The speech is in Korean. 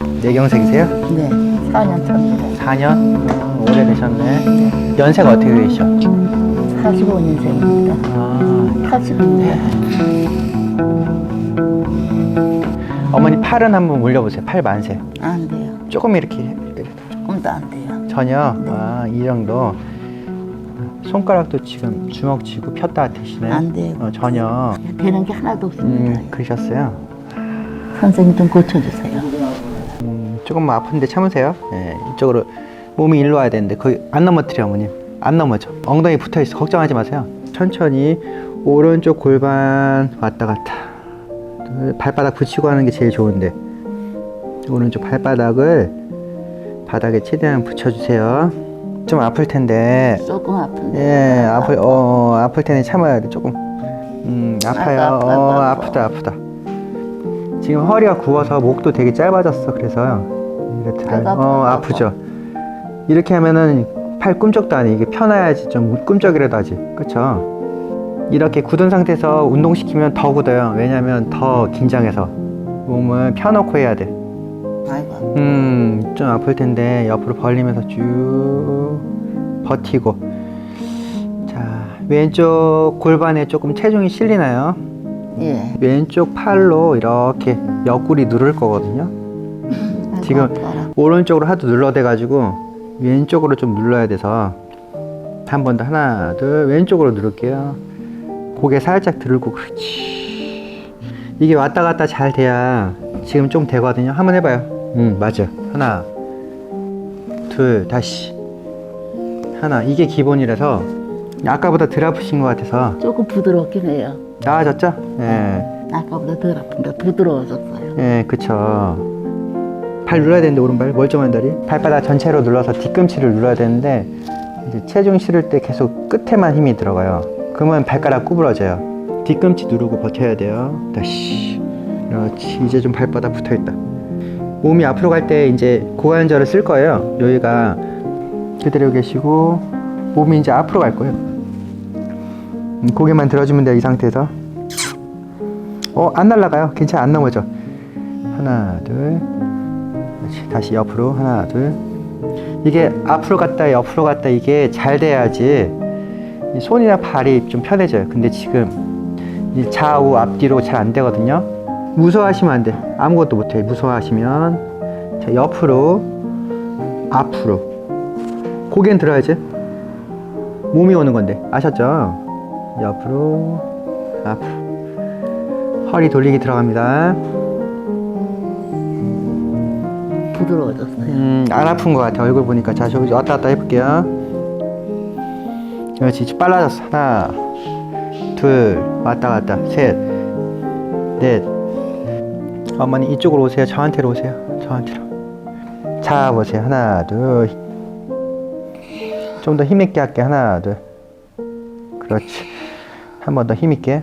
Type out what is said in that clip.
내경색이세요? 네, 4년 차입니다. 4년? 음, 오래되셨네. 연세가 어떻게 되시죠? 45년생입니다. 아, 80입니다. 어머니 팔은 한번 올려보세요. 팔 만세. 안 돼요. 조금 이렇게 조금도 안 돼요. 전혀 아, 이 정도 손가락도 지금 주먹 쥐고 폈다 대시네. 안 돼요. 어, 전혀. 되는 게 하나도 없습니다. 음, 그러셨어요. 선생님 좀 고쳐주세요. 음, 조금 아픈데 참으세요. 예, 이쪽으로 몸이 일로 와야 되는데 거의 안 넘어뜨려 어머님. 안 넘어져. 엉덩이 붙어 있어. 걱정하지 마세요. 천천히 오른쪽 골반 왔다 갔다. 그 발바닥 붙이고 하는 게 제일 좋은데 오른쪽 발바닥을 바닥에 최대한 붙여주세요. 좀 아플 텐데. 조금 아픈데. 예, 아플 어 아플 텐데 참아야 돼 조금. 음 아파요. 아파, 아파, 어 아파. 아프다 아프다. 지금 허리가 구워서 목도 되게 짧아졌어. 그래서 이렇게 아파, 어. 아프죠. 이렇게 하면은 팔 꿈쩍도 안 해. 이게 펴놔야지 좀 꿈쩍이라도 하지. 그렇죠? 이렇게 굳은 상태에서 운동시키면 더 굳어요. 왜냐면 더 긴장해서 몸을 펴놓고 해야 돼. 아이고, 음, 좀 아플 텐데 옆으로 벌리면서 쭉 버티고. 자, 왼쪽 골반에 조금 체중이 실리나요? 예. 왼쪽 팔로 이렇게 옆구리 누를 거거든요. 지금 아파라. 오른쪽으로 하도 눌러대 가지고 왼쪽으로 좀 눌러야 돼서 한 번 더 하나, 둘 왼쪽으로 누를게요. 고개 살짝 들고 그렇지. 이게 왔다 갔다 잘 돼야 지금 좀 되거든요. 한번 해봐요. 음 맞아. 하나, 둘 다시 하나. 이게 기본이라서 아까보다 덜 아프신 것 같아서 조금 부드럽긴 해요. 나아졌죠? 예, 아까보다 덜 아픈데 부드러워졌어요. 예, 그쵸. 발 눌러야 되는데 오른발 멀쩡한 다리. 발바닥 전체로 눌러서 뒤꿈치를 눌러야 되는데 체중 실을 때 계속 끝에만 힘이 들어가요. 그러면 발가락 구부러져요. 뒤꿈치 누르고 버텨야 돼요. 다시. 그렇지. 이제 좀 발바닥 붙어있다. 몸이 앞으로 갈 때 이제 고관절을 쓸 거예요. 여기가 그대로 계시고 몸이 이제 앞으로 갈 거예요. 음, 고개만 들어주면 돼요 이 상태에서. 어안 날아가요. 괜찮아 안 넘어져. 하나 둘 그렇지. 다시 옆으로 하나 둘. 이게 앞으로 갔다 옆으로 갔다 이게 잘 돼야지 이 손이나 발이 좀 편해져요. 근데 지금 이 좌우 앞뒤로 잘 안 되거든요. 무서워하시면 안 돼. 아무것도 못해. 무서워하시면. 자 옆으로 앞으로. 고개는 들어야지. 몸이 오는 건데. 아셨죠? 옆으로 앞으로. 허리 돌리기 들어갑니다 부드러워졌어요. 음, 안 아픈 것 같아. 얼굴 보니까. 자, 저기 왔다 갔다 해볼게요. 그렇지. 좀 빨라졌어. 하나, 둘, 왔다 갔다. 셋, 넷. 어머니 이쪽으로 오세요. 저한테로 오세요. 저한테로. 자, 보세요. 하나, 둘. 좀 더 힘있게 할게. 하나, 둘. 그렇지. 한 번 더 힘있게.